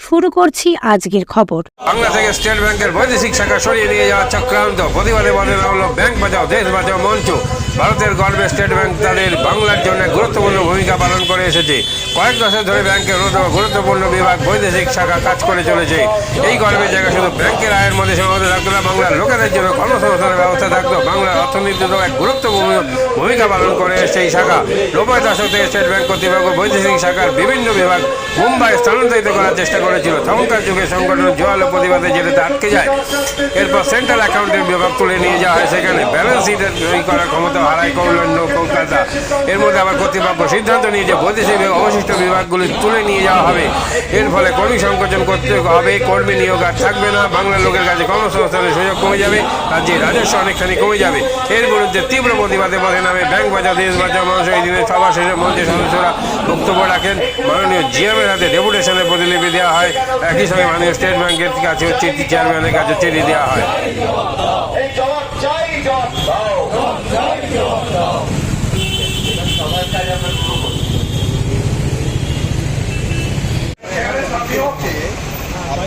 শুরু করছি আজকের খবর। বাংলা থেকে স্টেট ব্যাংকের বৈদেশিক শাখা সরিয়ে নিয়ে যাওয়া চক্রান্ত। প্রতিবাদে বলে হলো ব্যাংক বাঁচাও, দেশ বাঁচাও, মঞ্চ। ভারতের গর্বে স্টেট ব্যাংক তাদের বাংলার জন্য গুরুত্বপূর্ণ ভূমিকা পালন করে এসেছে। কয়েক দশক ধরে ব্যাংকের অন্যতম গুরুত্বপূর্ণ বিভাগ, বৈদেশিক শাখা কাজ করে চলেছে। এই গর্বের জায়গা শুধু ব্যাংকের আয়ের মধ্যে সীমাবদ্ধ থাকতো না, বাংলার লোকেদের জন্য কর্মসংস্থানের ব্যবস্থা থাকতো। বাংলার অর্থনীতিতেও এক গুরুত্বপূর্ণ ভূমিকা পালন করে এসেছে এই শাখা। নব্বই দশক থেকে স্টেট ব্যাংক কর্তৃপক্ষ বৈদেশিক শাখার বিভিন্ন বিভাগ মুম্বাই স্থানান্তরিত করার চেষ্টা করেছিল। তখনকার যুগে সংগঠন জোয়ালো প্রতিবাদে যেটাতে আটকে যায়, এরপর সেন্ট্রাল অ্যাকাউন্টের বিভাগ তুলে নিয়ে যাওয়া হয়। সেখানে ব্যালেন্স শিটের তৈরি করার ক্ষমতা হারায় কৌলন্য কলকাতা। এর মধ্যে আবার কর্তৃপক্ষ সিদ্ধান্ত নিয়ে যে বৈদেশিক অবশিষ্ট বিভাগগুলি তুলে নিয়ে যাওয়া হবে। এর ফলে কর্মী সংকোচন করতে হবে, কর্মী নিয়োগ আর থাকবে না। বাংলার লোকের কাছে কর্মসংস্থানের সুযোগ কমে যাবে, রাজ্যের রাজস্ব অনেকখানি কমে যাবে। এর বিরুদ্ধে তীব্র প্রতিবাদে পথে নামে ব্যাংক বাজার দেশ বাজার মানুষ এই দিনে সভা শেষে মঞ্চের সদস্যরা বক্তব্য রাখেন। মাননীয় জিএমের হাতে ডেপুটেশনের প্রতিলিপি দেওয়া হয়। একই সঙ্গে মাননীয় স্টেট ব্যাংকের কাছে হচ্ছে চেয়ারম্যানের কাছে চেরিয়ে দেওয়া হয়।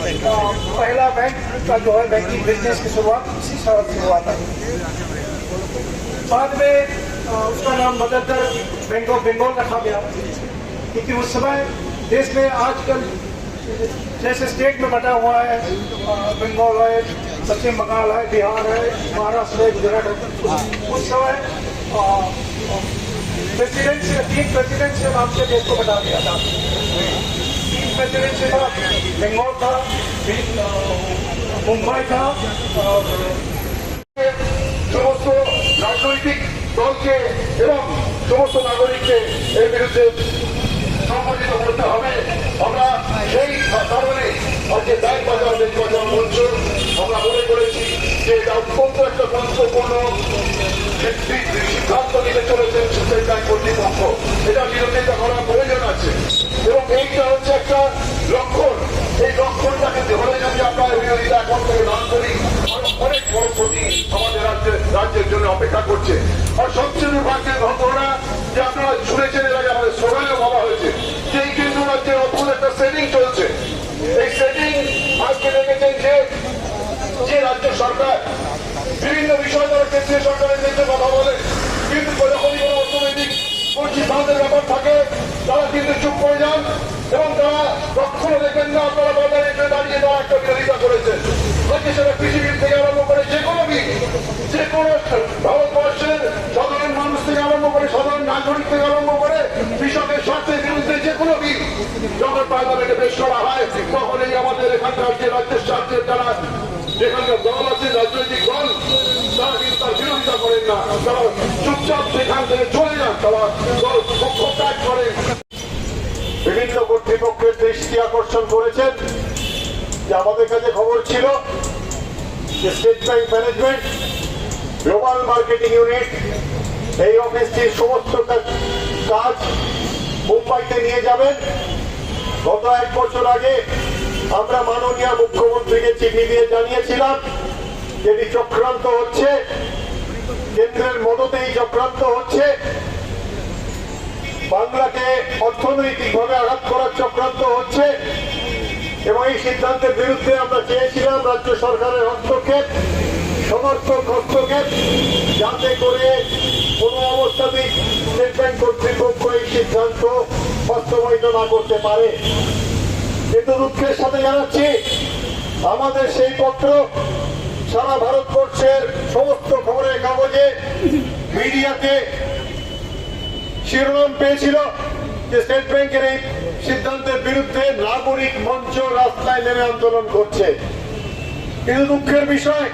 पहला बैंक का जो है बैंकिंग बिज़नेस की शुरुआत इसी शहर से हुआ था। बाद में उसका नाम बदलकर बैंक ऑफ़ बंगाल रखा गया। क्योंकि उस समय देश में आजकल जैसे स्टेट में बटा हुआ है बंगाल है, पश्चिम बंगाल है, बिहार है, महाराष्ट्र है, गुजरात है, उस समय प्रेसिडेंट से तीन प्रेसिडेंट से नाम से देश को बटा दिया था। तीन प्रेसिडेंट से था बंगाल था फिर, अ, मुंबई था और সমস্ত রাজনৈতিক দলকে এবং সমস্ত নাগরিককে এর বিরুদ্ধে সংগঠিত করতে হবে আমরা সেই কারণে আজকে ব্যাংক বাজার দেশ বাজার মঞ্চ আমরা মনে করেছি যে এটা অত্যন্ত একটা গুরুত্বপূর্ণ একটি সিদ্ধান্ত নিতে চলেছেন স্টেট ব্যাংক কর্তৃপক্ষ এটা বিরোধিতা করার প্রয়োজন আছে এবং এইটা হচ্ছে একটা লক্ষণ। এই লক্ষণটাকে ধরে যদি আমরা বিরোধিতা এখন থেকে না করি অনেক বড় ক্ষতি আমাদের রাজ্যের রাজ্যের জন্য অপেক্ষা করছে। আর সবচেয়ে দুর্ভাগ্যের ঘটনা যে আপনারা শুনেছেন, এর আগে আমাদের সবাইও বলা হয়েছে যে এই কেন্দ্র রাজ্যের অদ্ভুত একটা সেটিং চলছে। এই সেটিং আজকে দেখেছেন যে যে রাজ্য সরকার বিভিন্ন বিষয় তারা কেন্দ্রীয় সরকারের ক্ষেত্রে কথা বলে কিন্তু যখনই কোনো অর্থনৈতিক কোন সিদ্ধান্তের ব্যাপার থাকে তারা কিন্তু চুপ করে যান এবং তারা কখনো দেখবেন না, আপনারা বাজারে দাঁড়িয়ে তারা একটা বিরোধিতা করেছেন। আজকে সেটা কৃষিবিদ থেকে আরম্ভ করে যে কোনো যে কোনো ভারতবর্ষের সাধারণ মানুষ থেকে আরম্ভ করে সাধারণ নাগরিক থেকে আরম্ভ করে কৃষকের স্বার্থের বিরুদ্ধে যে কোনো বিল যখন পার্লামেন্টে পেশ করা হয় তখন এই আমাদের এখানকার যে রাজ্যের স্বার্থের যারা, যেখানকার দল আছে, রাজনৈতিক দল, তারা কিন্তু তার বিরোধিতা করেন না। তারা চুপচাপ সেখান থেকে চলে যান, তারা দল পক্ষ ত্যাগ করেন। বিভিন্ন কর্তৃপক্ষের দৃষ্টি আকর্ষণ করেছেন। যে আমাদের কাছে খবর ছিল যে state bank management global marketing unit এই অফিসটির সমস্ত কাজ- মুম্বাইতে নিয়ে যাবেন। গত এক বছর আগে আমরা মাননীয় মুখ্যমন্ত্রীকে চিঠি দিয়ে জানিয়েছিলাম যেটি চক্রান্ত হচ্ছে, কেন্দ্রের মদতেই চক্রান্ত হচ্ছে। বাংলাকে অর্থনৈতিকভাবে আঘাত করার চক্রান্ত হচ্ছে এবং এই সিদ্ধান্তের বিরুদ্ধে আমরা চেয়েছিলাম রাজ্য সরকারের হস্তক্ষেপ, সমর্থক হস্তক্ষেপ, যাতে করে কোনো অবস্থাতেই স্টেট ব্যাংক কর্তৃপক্ষ এই সিদ্ধান্ত বাস্তবায়িত না করতে পারে। কিন্তু দুঃখের সাথে জানাচ্ছি, আমাদের সেই পত্র সারা ভারতবর্ষের সমস্ত খবরের কাগজে, মিডিয়াতে শিরোনাম পেয়েছিল যে স্টেট ব্যাংকের এই সিদ্ধান্তের বিরুদ্ধে নাগরিক মঞ্চ রাস্তায় নেমে আন্দোলন করছে। কিন্তু দুঃখের বিষয়,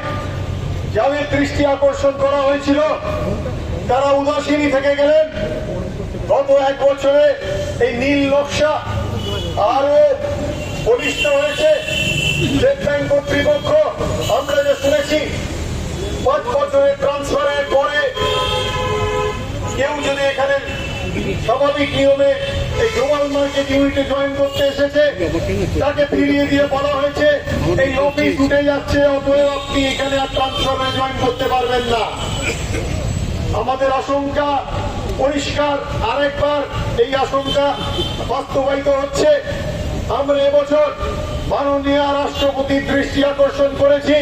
যাদের দৃষ্টি আকর্ষণ করা হয়েছিল, তারা উদাসীনই থেকে গেলেন। গত এক বছরে এই নীল নকশা আরও বলিষ্ঠ হয়েছে। স্টেট ব্যাংক কর্তৃপক্ষ, আমরা যে শুনেছি পাঁচ বছরের ট্রান্সফারের পরে কেউ যদি এখানে স্বাভাবিক নিয়মে এই গ্লোবাল মার্কেট ইউনিটে জয়েন করতে এসেছে। তাকে ফিরিয়ে দিয়ে বলা হয়েছে, এই অফিস উঠে যাচ্ছে, অতএব আপনি এখানে আর ট্রান্সফারে জয়েন করতে পারবেন না। আমাদের আশঙ্কা পরিষ্কার, আরেকবার এই আশঙ্কা বাস্তবায়িত হচ্ছে। আমরা এবছর মাননীয় রাষ্ট্রপতির দৃষ্টি আকর্ষণ করেছি।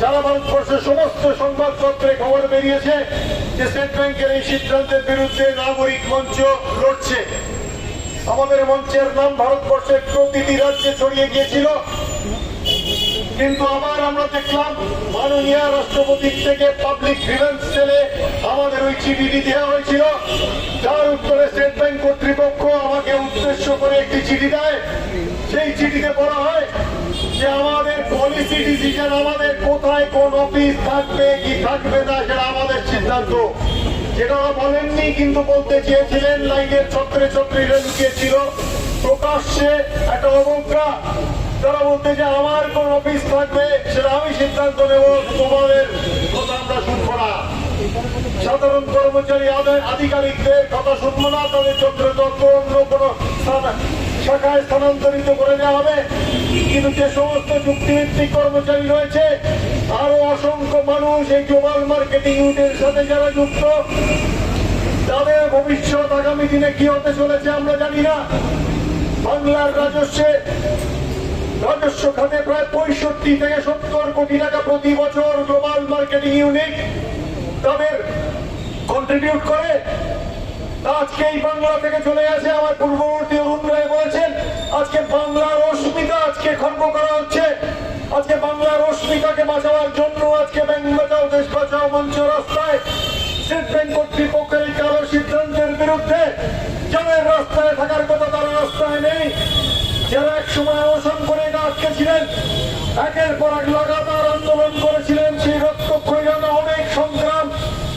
সারা ভারতবর্ষের সমস্ত সংবাদপত্রে খবর বেরিয়েছে। স্টেট ব্যাংকের এই সিদ্ধান্তের বিরুদ্ধে নাগরিক মঞ্চ লড়ছে। আমাদের মঞ্চের নাম ভারতবর্ষের প্রতিটি রাজ্যে ছড়িয়ে গিয়েছিল। কিন্তু আবার আমরা দেখলাম, মাননীয় রাষ্ট্রপতির থেকে পাবলিক গ্রিভেন্স সেলে আমাদের ওই চিঠিটি দেওয়া হয়েছিল। যার উত্তরে স্টেট ব্যাংক কর্তৃপক্ষ আমাকে উদ্দেশ্য করে একটি চিঠি দেয়। সেই চিঠিতে বলা হয় যে, আমাদের পলিসি ডিসিশন আমাদের কোথায়, কোন অফিস থাকবে, কি থাকবে না সেটা সিদ্ধান্ত যেটা বলেননি, কিন্তু বলতে চেয়েছিলেন, লাইনের ছত্রে ছত্রিরে লুকিয়েছিল। প্রকাশ্যে একটা অবজ্ঞা। তারা বলতে যে আমার কোন অফিস থাকবে, সেটা আমি সিদ্ধান্ত নেব, তোমাদের কথা আমরা শুনব না। সাধারণ কর্মচারী আধিকারিকদের কথা শুনব না, তাদের চক্রতত্ত্ব অন্য কোন শাখায় স্থানান্তরিত করে দেওয়া হবে। কিন্তু যে সমস্ত চুক্তিভিত্তিক কর্মচারী রয়েছে, আরও অসংখ্য মানুষ এই গ্লোবাল মার্কেটিং ইউনিটের সাথে যারা যুক্ত, তাদের ভবিষ্যৎ আগামী দিনে কি হতে চলেছে আমরা জানি না। বাংলার রাজস্বে, রাজস্ব খাতে প্রায় পঁয়ষট্টি থেকে সত্তর কোটি টাকা প্রতি বছর গ্লোবাল মার্কেটিং ইউনিট তাদের কন্ট্রিবিউট করে। আজকে এই বাংলা থেকে চলে আসে আমার পূর্ববর্তী অরুণ রায় বলেছেন, আজকে বাংলার অস্মিতা আজকে খর্ব করা হচ্ছে। আজকে বাংলার অস্মিতাকে বাঁচাবার জন্য আজকে ব্যাংক বাঁচাও দেশ বাঁচাও মঞ্চ রাস্তায় কালো সিদ্ধান্তের বিরুদ্ধে রাস্তায় থাকার রাস্তায় নেই, যারা এক সময় একের পর এক লাগাতার আন্দোলন করেছিলেন সেই রক্তক্ষয়ী জানা অনেক সংগ্রাম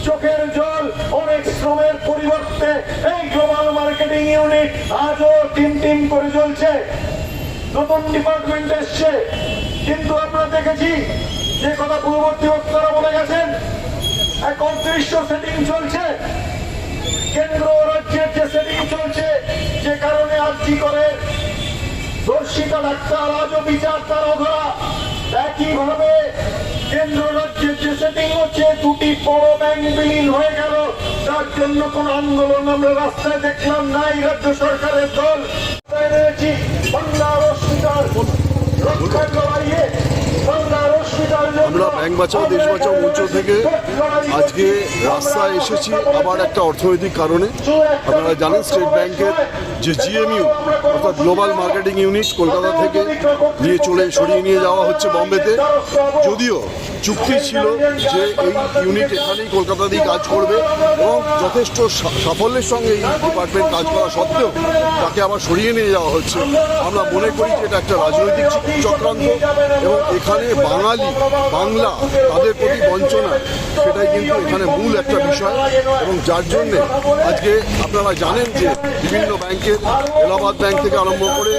চোখের জল অনেক শ্রমের পরিবর্তে এই গ্লোবাল মার্কেটিং ইউনিট আজও টিম টিম করে চলছে। নতুন ডিপার্টমেন্ট এসছে। কিন্তু আমরা দেখেছি যে কথা পূর্ববর্তী বক্তারা বলে গেছেন এক অদৃশ্য সেটিং চলছে। কেন্দ্র রাজ্যের যে সেটিং চলছে, যে কারণে আর্জি করে? দর্শিতা ডাক্তার, আজও বিচার তার অধরা। একইভাবে কেন্দ্র রাজ্যের যে সেটিং হচ্ছে, দুটি বড় ব্যাংক বিলীন হয়ে গেল। জন্য কোন আন্দোলন আমরা রাস্তায় দেখলাম নাই রাজ্য সরকারের দল। রয়েছি বাংলা অস্মিতার রক্ষার আমরা ব্যাংক বাঁচাও, দেশ বাঁচাও, মঞ্চ থেকে আজকে রাস্তায় এসেছি আবার একটা অর্থনৈতিক কারণে। আপনারা জানেন, স্টেট ব্যাংকের যে জিএমইউ অর্থাৎ গ্লোবাল মার্কেটিং ইউনিট কলকাতা থেকে নিয়ে চলে, সরিয়ে নিয়ে যাওয়া হচ্ছে বম্বেতে। যদিও চুক্তি ছিল যে এই ইউনিট এখানেই কলকাতা কলকাতাতেই কাজ করবে এবং যথেষ্ট সাফল্যের সঙ্গে এই ডিপার্টমেন্ট কাজ করা সত্ত্বেও তাকে আবার সরিয়ে নিয়ে যাওয়া হচ্ছে। আমরা মনে করি যে এটা একটা রাজনৈতিক চক্রান্ত এবং এখানে বাঙালি বাংলা তাদের প্রতি বঞ্চনা, সেটাই কিন্তু এখানে মূল একটা বিষয়। এবং যার জন্যে আজকে আপনারা জানেন যে বিভিন্ন ব্যাংকের এলাহাবাদ ব্যাংক থেকে আরম্ভ করে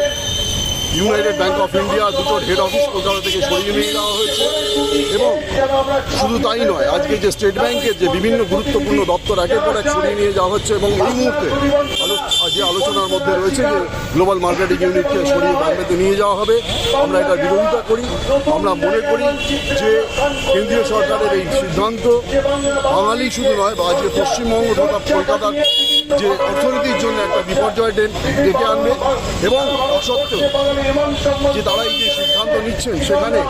ইউনাইটেড ব্যাংক অফ ইন্ডিয়া দুটো হেড অফিস কলকাতা থেকে সরিয়ে নিয়ে যাওয়া হয়েছে। এবং শুধু তাই নয়, আজকে যে স্টেট ব্যাংকের যে বিভিন্ন গুরুত্বপূর্ণ দপ্তর একের পর এক সরিয়ে নিয়ে যাওয়া হচ্ছে এবং এই মুহূর্তে যে আলোচনার মধ্যে রয়েছে যে গ্লোবাল মার্কেটিং ইউনিটকে সরিয়ে বাংলাতে নিয়ে যাওয়া হবে, আমরা এটা বিরোধিতা করি। আমরা মনে করি যে কেন্দ্রীয় সরকারের এই সিদ্ধান্ত বাঙালি শুধু নয় বা আজকে পশ্চিমবঙ্গ তথা কলকাতার যে অর্থনীতির জন্য একটা বিপর্যয় ডেকে আনবে এবং অসত্ত্বেও যে তারা এই যে সিদ্ধান্ত নিচ্ছেন, সেখানে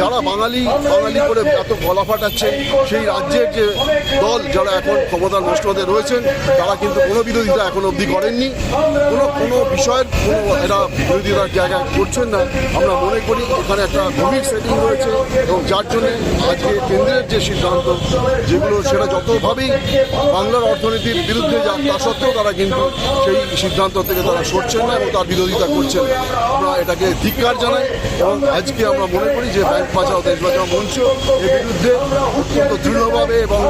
যারা বাঙালি বাঙালি করে এত গলা ফাটাচ্ছেন, সেই রাজ্যের যে দল যারা এখন ক্ষমতার মসনদে রয়েছেন, তারা কিন্তু কোনো বিরোধিতা এখন অবধি করেননি কোনো কোনো বিষয়ের কোনো এরা বিরোধিতার জায়গায় করছেন না আমরা মনে করি এখানে একটা গভীর সেটিং রয়েছে এবং যার জন্য আজকে কেন্দ্রের যে সিদ্ধান্ত, যেগুলো সেটা যতভাবেই বাংলার অর্থনীতির বিরুদ্ধে যাক, তা সত্ত্বেও তারা কিন্তু সেই সিদ্ধান্ত থেকে তারা সরছেন না এবং তার বিরোধিতা করছেন না। আমরা এটাকে ধিক্কার জানাই এবং আজকে আমরা মনে করি যে ব্যাংক বাঁচাও দেশ বাঁচাও মঞ্চ এর বিরুদ্ধে অত্যন্ত দৃঢ়ভাবে এবং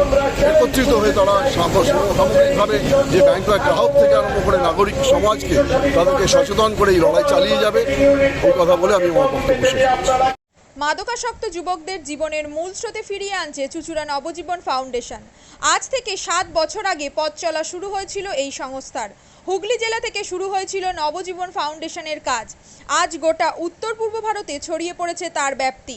একত্রিত হয়ে তারা সাম- সামগ্রিকভাবে যে ব্যাংকের গ্রাহক থেকে আরম্ভ করে নাগরিক সমাজকে তাদেরকে সচেতন করে এই লড়াই চালিয়ে যাবে, এই কথা বলে আমি আমার বক্তব্য শেষ। মাদকাসক্ত যুবকদের জীবনের মূল স্রোতে ফিরিয়ে আনছে চুচুড়া নবজীবন ফাউন্ডেশন। আজ থেকে সাত বছর আগে পথ চলা শুরু হয়েছিল এই সংস্থার। হুগলি জেলা থেকে শুরু হয়েছিল নবজীবন ফাউন্ডেশনের কাজ। আজ গোটা উত্তর পূর্ব ভারতে ছড়িয়ে পড়েছে তার ব্যাপ্তি।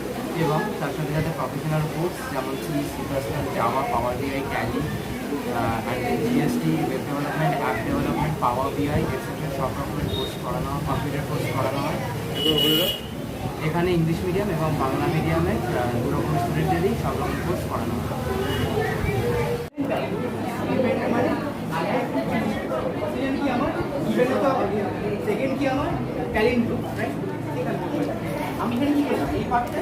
এবং তার সাথে সাথে প্রফেশনাল কোর্স যেমন C C plus plus Java power BI Tally GST web development app development power BI extra সব রকমের কোর্স করানো হয় কম্পিউটার কোর্স করানো হয় এখানে ইংলিশ মিডিয়াম এবং বাংলা মিডিয়ামে দু রকম স্টুডেন্টদেরই সব রকম কোর্স করানো হয় সেকেন্ড কি আমি এখানে কি এই পার্টটা